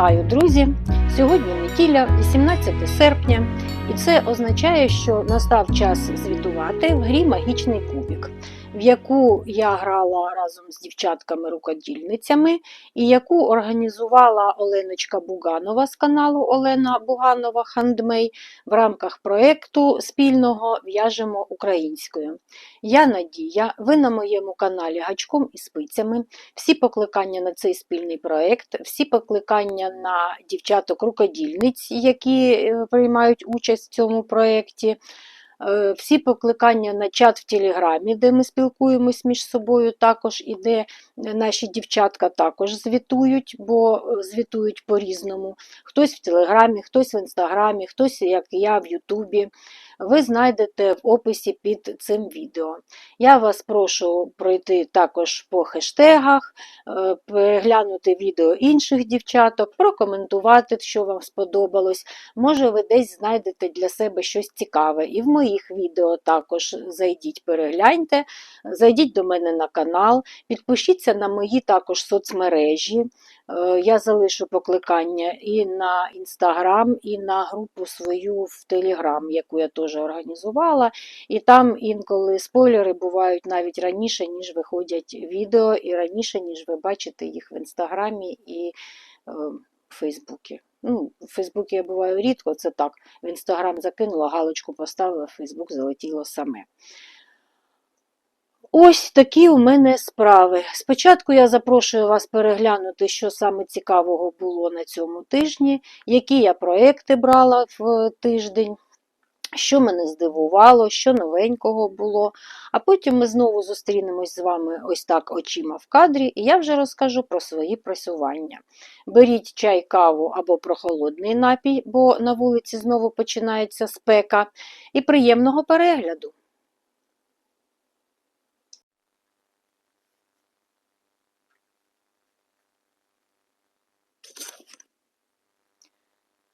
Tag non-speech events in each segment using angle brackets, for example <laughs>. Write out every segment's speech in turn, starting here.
Вітаю, друзі! Сьогодні неділя, 18 серпня, і це означає, що настав час звітувати в грі Магічний кубік, в яку я грала разом з дівчатками-рукодільницями, і яку організувала Оленочка Буганова з каналу Олена Буганова Хандмей в рамках проєкту спільного В'яжемо українською. Я Надія, ви на моєму каналі Гачком і спицями. Всі покликання на цей спільний проєкт, всі покликання на дівчаток-рукодільниць, які е, приймають участь в цьому проєкті, всі покликання на чат в Телеграмі, де ми спілкуємось між собою, також і де наші дівчатка також звітують, бо е, звітують по-різному. Хтось в Телеграмі, хтось в Інстаграмі, хтось, як я, в Ютубі. Ви знайдете в описі під цим відео. Я вас прошу пройти також по хештегах, е, переглянути відео інших дівчаток, прокоментувати, що вам сподобалось. Може, ви десь знайдете для себе щось цікаве. І в моїх відео також зайдіть, перегляньте, зайдіть до мене на канал, підпишіться на мої також соцмережі. Е, Я залишу покликання і на інстаграм, і на групу свою в Телеграм, яку я теж організувала. І там інколи спойлери бувають навіть раніше, ніж виходять відео, і раніше, ніж ви бачите їх в інстаграмі і е, в Фейсбуці. Ну, в Фейсбуці я буваю рідко, це так. В інстаграм закинула, галочку поставила, в Фейсбук залетіло саме. Ось такі у мене справи. Спочатку я запрошую вас переглянути, що саме цікавого було на цьому тижні, які я проекти брала в тиждень, що мене здивувало, що новенького було. А потім ми знову зустрінемось з вами ось так очима в кадрі, і я вже розкажу про свої просування. Беріть чай, каву або прохолодний напій, бо на вулиці знову починається спека, і приємного перегляду!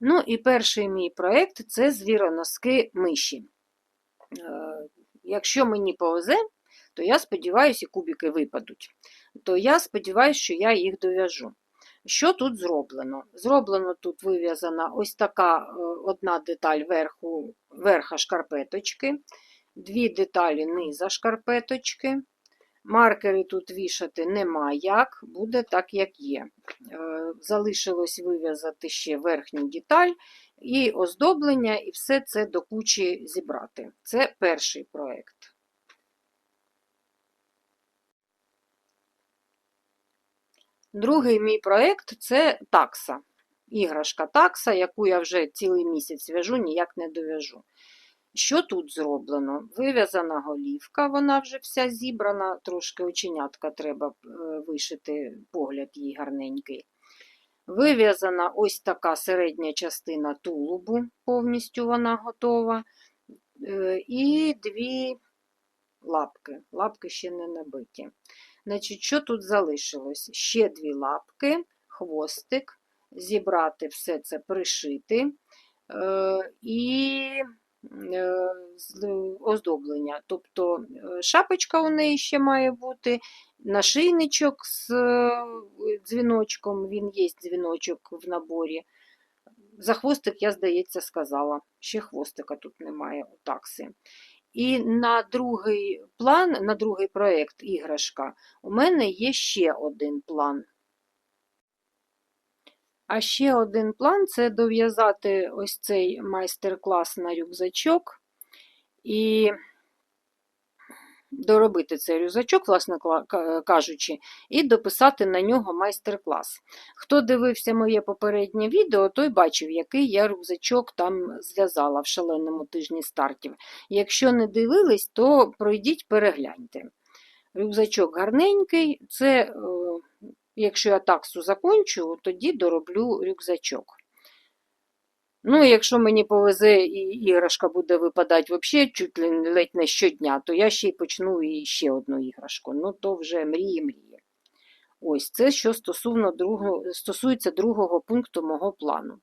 Ну і перший мій проєкт це звіроноски миші. Е, Якщо мені повезе, то я сподіваюся, і кубики випадуть, то я сподіваюся, що я їх дов'яжу. Що тут зроблено? Зроблено тут вив'язана ось така е, одна деталь верху, верха шкарпеточки, дві деталі низа шкарпеточки. Маркери тут вішати нема як, буде так, як є. Е, Залишилось вив'язати ще верхню деталь і оздоблення, і все це до кучі зібрати. Це перший проєкт. Другий мій проєкт це такса. Іграшка такса, яку я вже цілий місяць в'яжу, ніяк не дов'яжу. Що тут зроблено? Вив'язана голівка, вона вже вся зібрана, трошки оченятка треба е, вишити, погляд їй гарненький. Вив'язана ось така середня частина тулубу, повністю вона готова. Е, І дві лапки. Лапки ще не набиті. Значить, Що тут залишилось? Ще дві лапки, хвостик, зібрати все це пришити. Е, І оздоблення. Тобто е, шапочка у неї ще має бути, нашийничок з е, дзвіночком, він є дзвіночок в наборі. За хвостик, я, здається, сказала. Ще хвостика тут немає у такси. І на другий план, на другий проєкт іграшка, у мене є ще один план. А ще один план це дов'язати ось цей майстер-клас на рюкзачок і доробити цей рюкзачок, власне кажучи, і дописати на нього майстер-клас. Хто дивився моє попереднє відео, той бачив, який я рюкзачок там зв'язала в шаленому тижні стартів. Якщо не дивились, то пройдіть, перегляньте. Рюкзачок гарненький, це Якщо я таксу закончу, тоді дороблю рюкзачок. Ну, якщо мені повезе і іграшка буде випадати взагалі чуть ледь не щодня, то я ще й почну і ще одну іграшку. Ну, то вже мрії-мрії. Ось це, що стосовно другого, стосується другого пункту мого плану.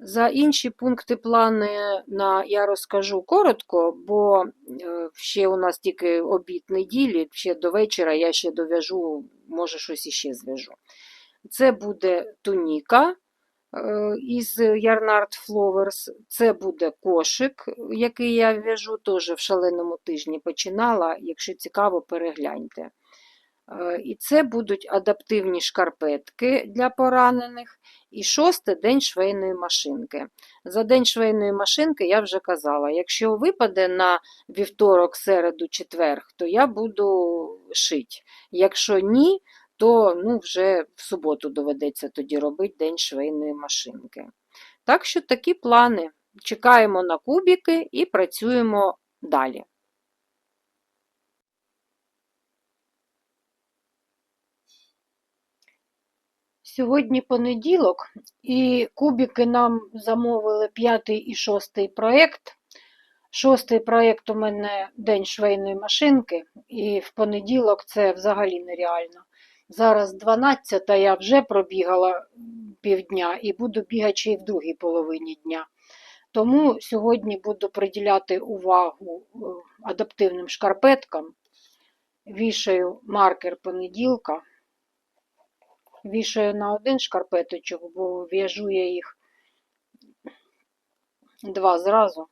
За інші пункти плани на я розкажу коротко, бо е, ще у нас тільки обід неділі, ще до вечора я ще дов'яжу, може щось іще зв'яжу. Це буде туніка е, із Yarnard Flowers, це буде кошик, який я в'яжу теж в шаленому тижні починала. Якщо цікаво, перегляньте. Е, І це будуть адаптивні шкарпетки для поранених. І шосте день швейної машинки. За день швейної машинки я вже казала, якщо випаде на вівторок, середу, четвер, то я буду шити. Якщо ні, то ну, вже в суботу доведеться тоді робити день швейної машинки. Так що такі плани. Чекаємо на кубики і працюємо далі. Сьогодні понеділок, і кубики нам замовили п'ятий і шостий проєкт. Шостий проєкт у мене День швейної машинки, і в понеділок це взагалі нереально. Зараз 12 та я вже пробігала півдня і буду бігати ще й в другій половині дня. Тому сьогодні буду приділяти увагу е, адаптивним шкарпеткам. Вішаю маркер понеділка. Вішаю на один шкарпеточок, бо в'яжу я їх два зразу.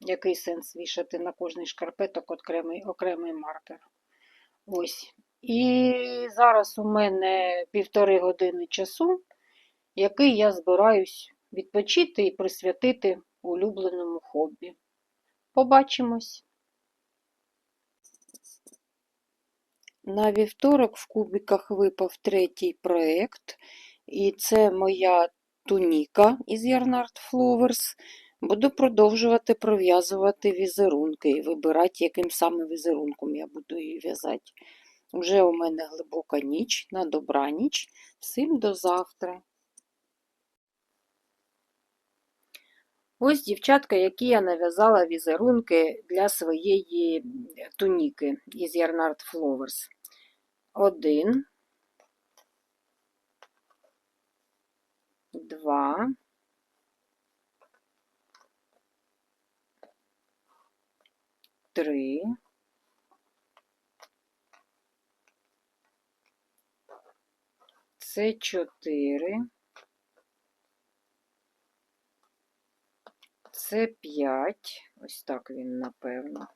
Який сенс вішати на кожний шкарпеток окремий, окремий маркер. Ось. І зараз у мене півтори години часу, який я збираюсь відпочити і присвятити улюбленому хобі. Побачимось! На вівторок в кубиках випав третій проєкт, і це моя туніка із Yarnard Flowers. Буду продовжувати пров'язувати візерунки і вибирати, яким саме візерунком я буду її в'язати. Вже у мене глибока ніч, на добраніч. Всім до завтра. Ось дівчатка, які я нав'язала візерунки для своєї туніки із Yarnard Flowers. Один, два, три, це чотири, це п'ять, ось так він, напевно.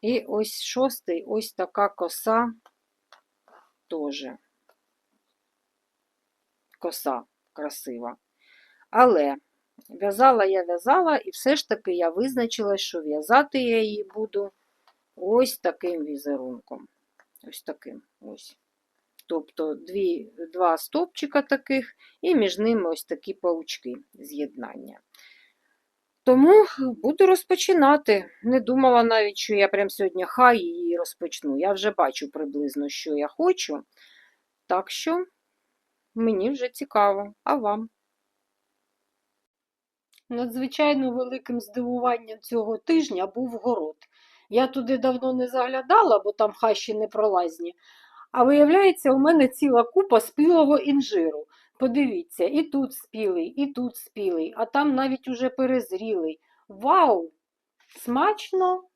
І ось шостий, ось така коса теж. Коса красива. Але в'язала я в'язала, і все ж таки я визначила, що в'язати я її буду ось таким візерунком. Ось таким ось. Тобто дві, два стовпчика таких, і між ними ось такі паучки з'єднання. Тому буду розпочинати. Не думала навіть, що я прямо сьогодні хай її розпочну. Я вже бачу приблизно, що я хочу. Так що мені вже цікаво, а вам? Надзвичайно великим здивуванням цього тижня був город. Я туди давно не заглядала, бо там хащі непролазні. А виявляється, у мене ціла купа спілого інжиру. Подивіться, і тут спілий, і тут спілий, а там навіть уже перезрілий. Вау! Смачно!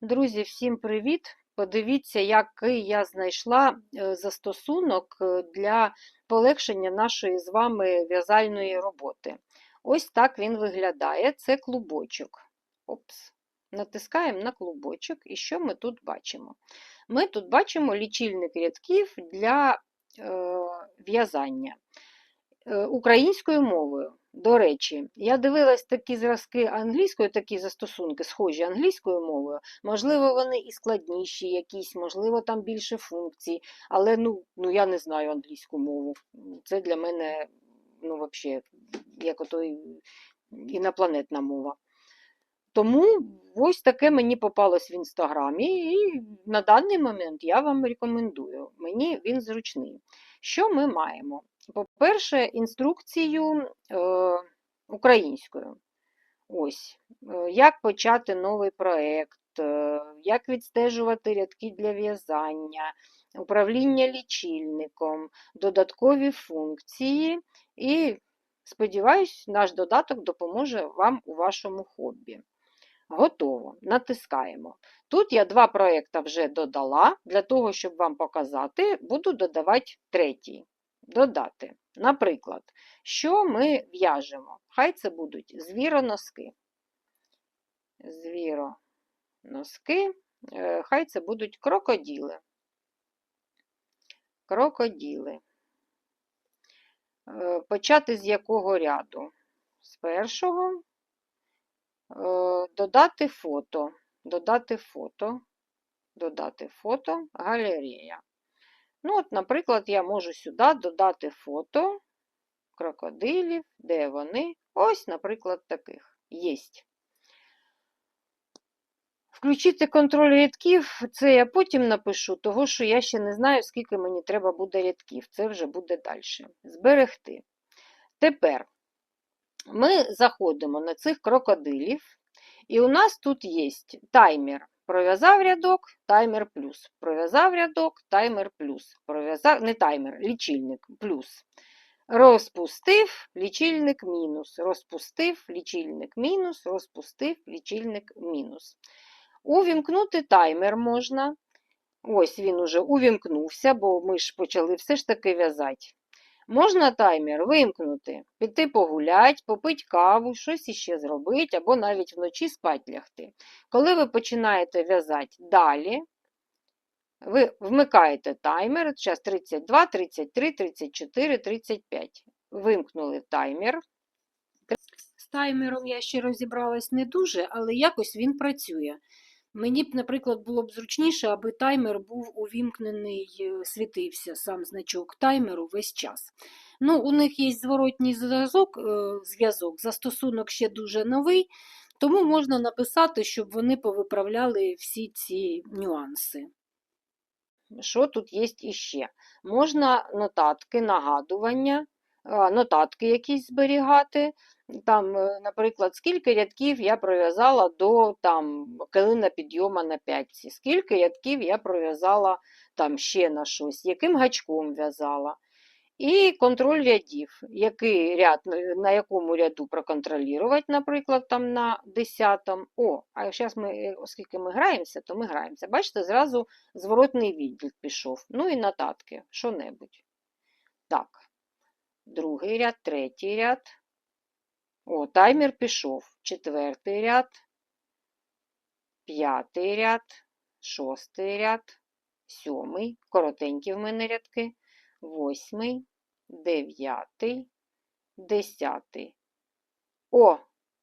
Друзі, всім привіт! Подивіться, який я знайшла е, застосунок е, для полегшення нашої з вами в'язальної роботи. Ось так він виглядає. Це клубочок. Опс. Натискаємо на клубочок, і що ми тут бачимо? Ми тут бачимо лічильник рядків для е, в'язання е, українською мовою. До речі, я дивилась такі зразки англійської, такі застосунки, схожі англійською мовою. Можливо, вони і складніші якісь, можливо, там більше функцій, але ну, ну я не знаю англійську мову. Це для мене ну, взагалі, як ото інопланетна мова. Тому ось таке мені попалось в інстаграмі, і на даний момент я вам рекомендую. Мені він зручний. Що ми маємо? По-перше, інструкцію е, українською. Ось, е, Як почати новий проєкт, е, як відстежувати рядки для в'язання, управління лічильником, додаткові функції. І, сподіваюсь, наш додаток допоможе вам у вашому хобі. Готово. Натискаємо. Тут я два проекти вже додала. Для того, щоб вам показати, буду додавати третій. Додати. Наприклад, що ми в'яжемо? Хай це будуть звіроноски. Звіроноски, Е, хай це будуть крокоділи. Крокоділи. Е, Почати з якого ряду? З першого. Е, Додати фото. Додати фото. Додати фото, галерея. Ну, от, наприклад, я можу сюди додати фото крокодилів, де вони. Ось, наприклад, таких. Єсть. Включити контроль рядків, це я потім напишу, того що я ще не знаю, скільки мені треба буде рядків. Це вже буде далі. Зберегти. Тепер ми заходимо на цих крокодилів, і у нас тут є таймер. Пров'язав рядок, таймер плюс. Пров'язав рядок, таймер плюс. Пров'язав, не таймер, лічильник плюс. Розпустив лічильник мінус. Розпустив лічильник мінус, розпустив лічильник мінус. Увімкнути таймер можна. Ось він уже увімкнувся, бо ми ж почали все ж таки в'язати. Можна таймер вимкнути, піти погулять, попити каву, щось іще зробити, або навіть вночі спать лягти. Коли ви починаєте в'язати далі, ви вмикаєте таймер, зараз 32, 33, 34, 35. Вимкнули таймер. З таймером я ще розібралась не дуже, але якось він працює. Мені б, наприклад, було б зручніше, аби таймер був увімкнений, е, світився сам значок таймеру весь час. Ну, У них є зворотній зв'язок, е, зв'язок, застосунок ще дуже новий, тому можна написати, щоб вони повиправляли всі ці нюанси. Що тут є іще? Можна нотатки, нагадування, нотатки якісь зберігати. Там, е, наприклад, скільки рядків я пров'язала до там, килина підйома на п'ятці, скільки рядків я пров'язала там ще на щось, яким гачком в'язала. І контроль рядів, який ряд, на- на якому ряду проконтролювати, наприклад, там на 10. О, а зараз ми, е, оскільки ми граємося, то ми граємося. Бачите, зразу зворотний відділ пішов. Ну і нотатки, що-небудь. Так, другий ряд, третій ряд. О, таймер пішов. Четвертий ряд, п'ятий ряд, шостий ряд, сьомий, коротенькі в мене рядки, восьмий, дев'ятий, десятий. О,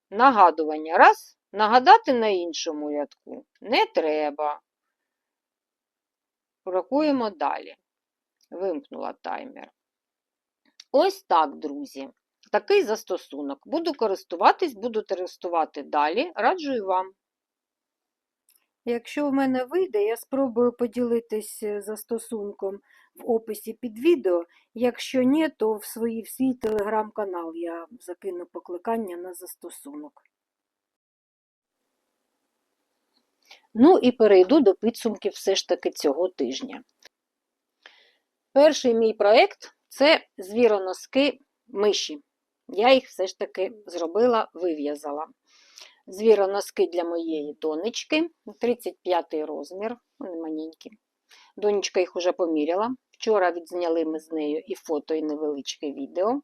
нагадування. Раз, нагадати на іншому рядку не треба. Рахуємо далі. Вимкнула таймер. Ось так, друзі. Такий застосунок. Буду користуватись, буду користувати далі. Раджу і вам. Якщо в мене вийде, я спробую поділитись е, застосунком в описі під відео. Якщо ні, то в, свої, в свій телеграм-канал я закину покликання на застосунок. Ну і перейду до підсумків все ж таки цього тижня. Перший мій проєкт це звіроноски миші. Я їх все ж таки зробила, вив'язала. Звіроноски для моєї донечки, 35 розмір, вони маленькі. Донечка їх уже поміряла. Вчора відзняли ми з нею і фото, і невеличке відео.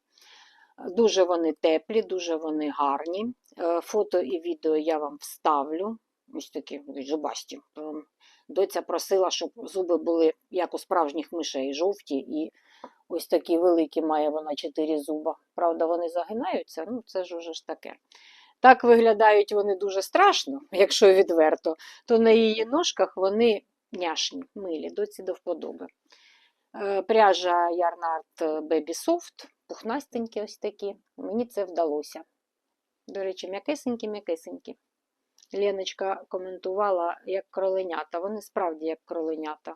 Дуже вони теплі, дуже вони гарні. Е, Фото і відео я вам вставлю. Ось такі зубасті. Ем, Доця просила, щоб зуби були як у справжніх мишей, жовті і ось такі великі має вона чотири зуба. Правда, вони загинаються, ну це ж уже ж таке. Так виглядають вони дуже страшно, якщо відверто, то на її ножках вони няшні, милі, доці до вподоби. Е, Пряжа Ярнард Baby Soft, пухнастенькі ось такі. Мені це вдалося. До речі, м'якесенькі-м'якесенькі. Леночка коментувала, як кроленята. Вони справді як кроленята.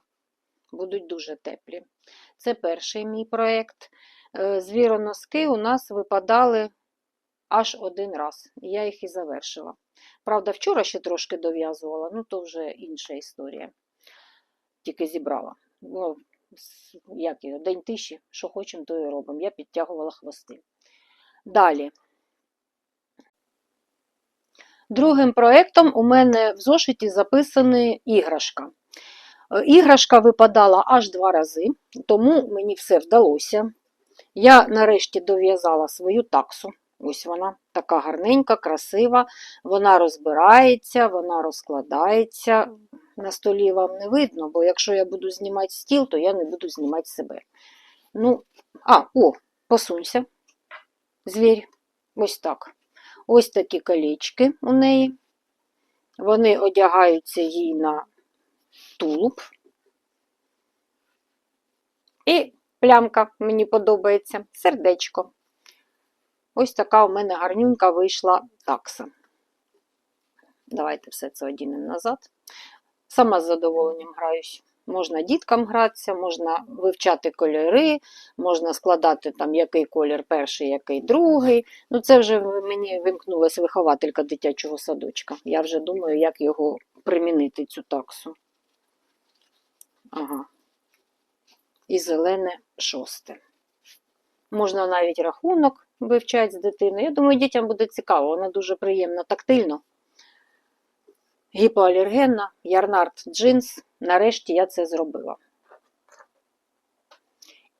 Будуть дуже теплі. Це перший мій проєкт. Е, Звіроноски у нас випадали аж один раз. Я їх і завершила. Правда, вчора ще трошки дов'язувала, ну то вже інша історія. Тільки зібрала. Ну, як його, день тиші, що хочемо, то і робимо. Я підтягувала хвости. Далі. Другим проєктом у мене в зошиті записана іграшка. Іграшка випадала аж два рази, тому мені все вдалося. Я нарешті дов'язала свою таксу. Ось вона така гарненька, красива. Вона розбирається, вона розкладається. На столі вам не видно, бо якщо я буду знімати стіл, то я не буду знімати себе. Ну, а, о, посунься. Звір. Ось так. Ось такі колечки у неї. Вони одягаються їй на тулуб. І плямка мені подобається. Сердечко. Ось така у мене гарнюнька вийшла такса. Давайте все це одінемо назад. Сама з задоволенням граюсь. Можна діткам гратися, можна вивчати кольори, можна складати там який колір перший, який другий. Ну, це вже мені вимкнулася вихователька дитячого садочка. Я вже думаю, як його примінити, цю таксу. Ага. І зелене шосте. Можна навіть рахунок вивчати з дитиною. Я думаю, дітям буде цікаво, вона дуже приємна, тактильно. Гіпоалергенна, ярнард джинс. Нарешті я це зробила.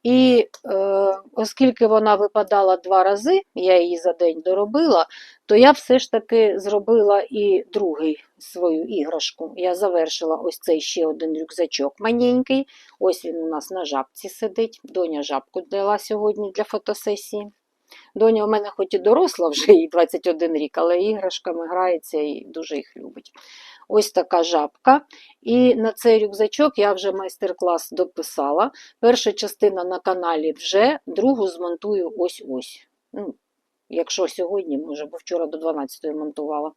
І е, оскільки вона випадала два рази, я її за день доробила, то я все ж таки зробила і другий свою іграшку. Я завершила ось цей ще один рюкзачок маленький. Ось він у нас на жабці сидить. Доня жабку дала сьогодні для фотосесії. Доня у мене хоч і доросла вже їй 21 рік, але іграшками грається і дуже їх любить. Ось така жабка. І на цей рюкзачок я вже майстер-клас дописала. Перша частина на каналі вже, другу змонтую ось-ось. Ну, якщо сьогодні, може, бо вчора до 12-ї монтувала.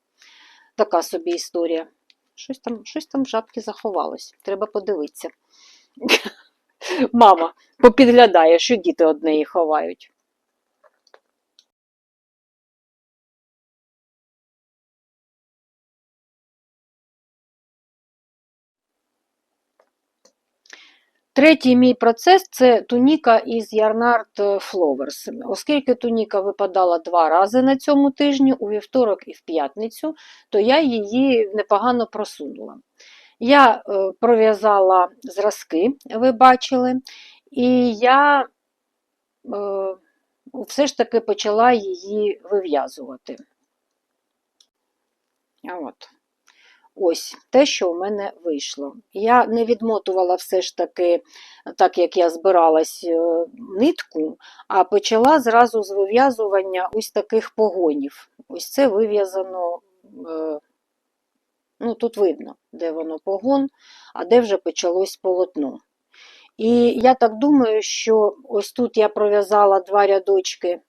Така собі історія. Щось там, щось там в жабки заховалось. Треба подивитися. <laughs> Мама попідглядає, що діти однеї ховають. Третій мій процес це туніка із Yarnard Flowers. Оскільки туніка випадала два рази на цьому тижні, у вівторок і в п'ятницю, то я її непогано просунула. Я е, пров'язала зразки, ви бачили, і я е, все ж таки почала її вив'язувати. От. Ось те, що у мене вийшло. Я не відмотувала все ж таки, так як я збиралась е, нитку, а почала зразу з вив'язування ось таких погонів. Ось це вив'язано, е, ну тут видно, де воно погон, а де вже почалось полотно. І я так думаю, що ось тут я пров'язала два рядочки.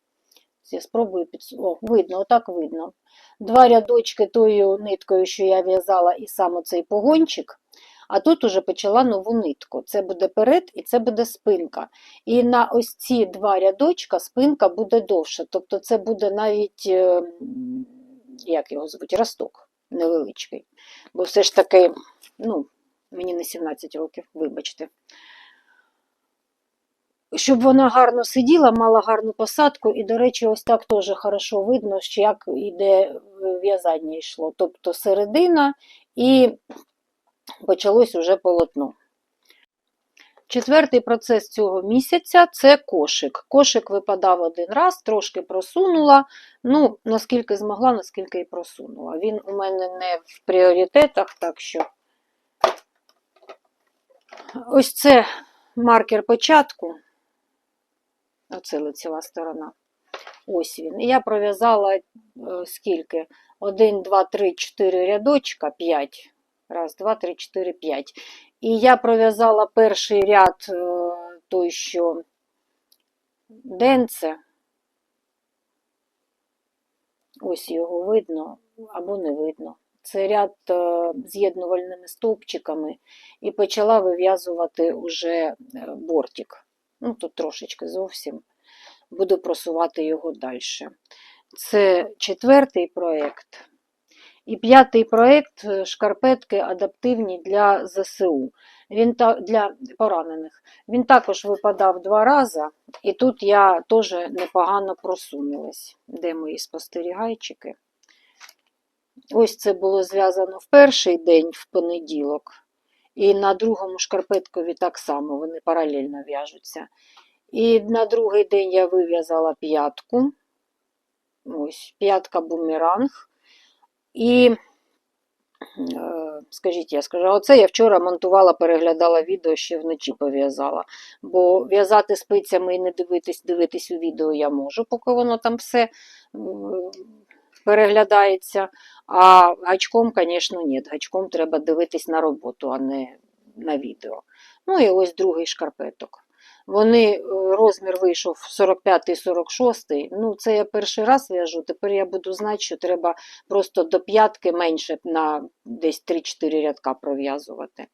Я спробую під... О, видно, отак видно два рядочки тою ниткою, що я в'язала, і саме цей погончик. А тут уже почала нову нитку. Це буде перед і це буде спинка. І на ось ці два рядочка спинка буде довша. Тобто це буде навіть, е, як його звуть, росток невеличкий. Бо все ж таки, ну, мені не 17 років, вибачте. Щоб вона гарно сиділа, мала гарну посадку, і, до речі, ось так теж хорошо видно, що як іде в'язання йшло. Тобто середина і почалось уже полотно. Четвертий процес цього місяця це кошик. Кошик випадав один раз, трошки просунула. Ну, наскільки змогла, наскільки і просунула. Він у мене не в пріоритетах, так що ось це маркер початку. Оце лицева сторона. Ось він. І я пров'язала е, скільки? 1, 2, 3, 4 рядочка, 5. Раз, два, три, чотири, п'ять. І я пров'язала перший ряд, е, той, що денце. Ось його видно або не видно. Це ряд е, з'єднувальними стовпчиками і почала вив'язувати уже бортик. Ну, тут трошечки зовсім. Буду просувати його далі. Це четвертий проєкт. І п'ятий проєкт е, шкарпетки адаптивні для ЗСУ. Він та, для поранених. Він також випадав два рази, і тут я теж непогано просунулась. Де мої спостерігайчики? Ось це було зв'язано в перший день в понеділок. І на другому шкарпеткові так само, вони паралельно в'яжуться. І на другий день я вив'язала п'ятку. Ось, п'ятка бумеранг. І, е, скажіть, я скажу, оце я вчора монтувала, переглядала відео, ще вночі пов'язала. Бо в'язати спицями і не дивитись, дивитись у відео я можу, поки воно там все переглядається. А гачком, звісно, ні. Гачком треба дивитись на роботу, а не на відео. Ну і ось другий шкарпеток. Вони, е, розмір вийшов 45-46. Ну, це я перший раз в'яжу. Тепер я буду знати, що треба просто до п'ятки менше на десь 3-4 рядка пров'язувати.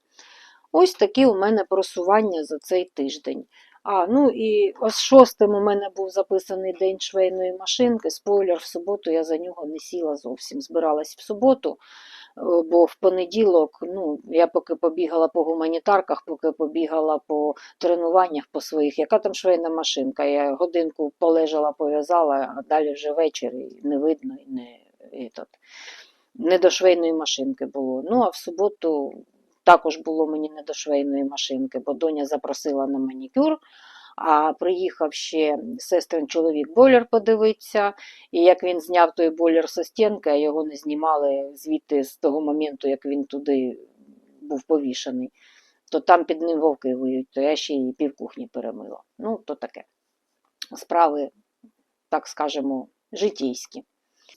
Ось такі у мене просування за цей тиждень. А, ну і ось шостим у мене був записаний день швейної машинки. Спойлер, в суботу я за нього не сіла зовсім. Збиралась в суботу, е, бо в понеділок, ну, я поки побігала по гуманітарках, поки побігала по тренуваннях по своїх. Яка там швейна машинка? Я годинку полежала, пов'язала, а далі вже вечір і не видно, і не, і tot, не до швейної машинки було. Ну, а в суботу також було мені не до швейної машинки, бо доня запросила на манікюр. А приїхав ще сестрин чоловік бойлер подивитися, і як він зняв той бойлер со стінки, а його не знімали звідти з того моменту, як він туди був повішений, то там під ним вовки виють, то я ще й півкухні перемила. Ну, то таке. Справи, так скажемо, житейські.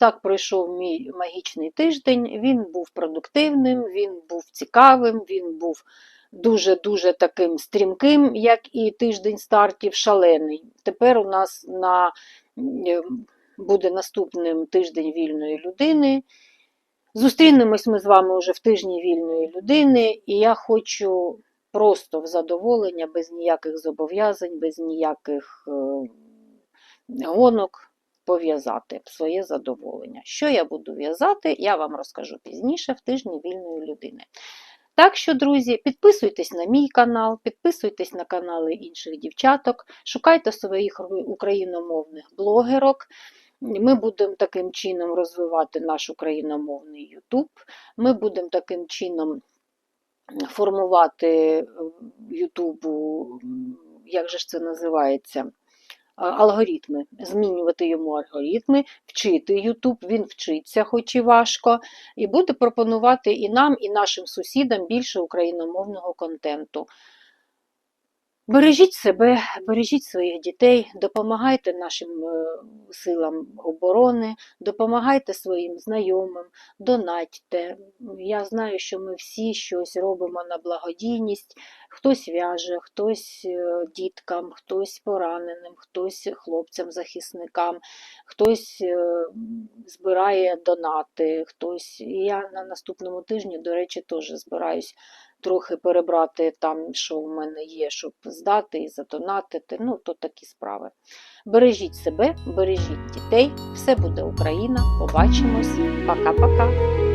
Так пройшов мій магічний тиждень. Він був продуктивним, він був цікавим, він був дуже-дуже таким стрімким, як і тиждень стартів, шалений. Тепер у нас на, е, буде наступним тиждень вільної людини. Зустрінемось ми з вами вже в тижні вільної людини, і я хочу просто в задоволення, без ніяких зобов'язань, без ніяких е, гонок пов'язати своє задоволення. Що я буду в'язати, я вам розкажу пізніше в тижні вільної людини. Так що, друзі, підписуйтесь на мій канал, підписуйтесь на канали інших дівчаток, шукайте своїх україномовних блогерок. Ми будемо таким чином розвивати наш україномовний YouTube. Ми будемо таким чином формувати Ютубу, як же ж це називається? Алгоритми, змінювати йому алгоритми, вчити YouTube, він вчиться, хоч і важко, і буде пропонувати і нам, і нашим сусідам більше україномовного контенту. Бережіть себе, бережіть своїх дітей, допомагайте нашим е, силам оборони, допомагайте своїм знайомим, донатьте. Я знаю, що ми всі щось робимо на благодійність. Хтось в'яже, хтось е, діткам, хтось пораненим, хтось хлопцям-захисникам, хтось е, збирає донати, хтось. Я на наступному тижні, до речі, теж збираюсь трохи перебрати там, що в мене є, щоб здати і задонатити. Ну, то такі справи. Бережіть себе, бережіть дітей, все буде Україна. Побачимось. Пока-пока.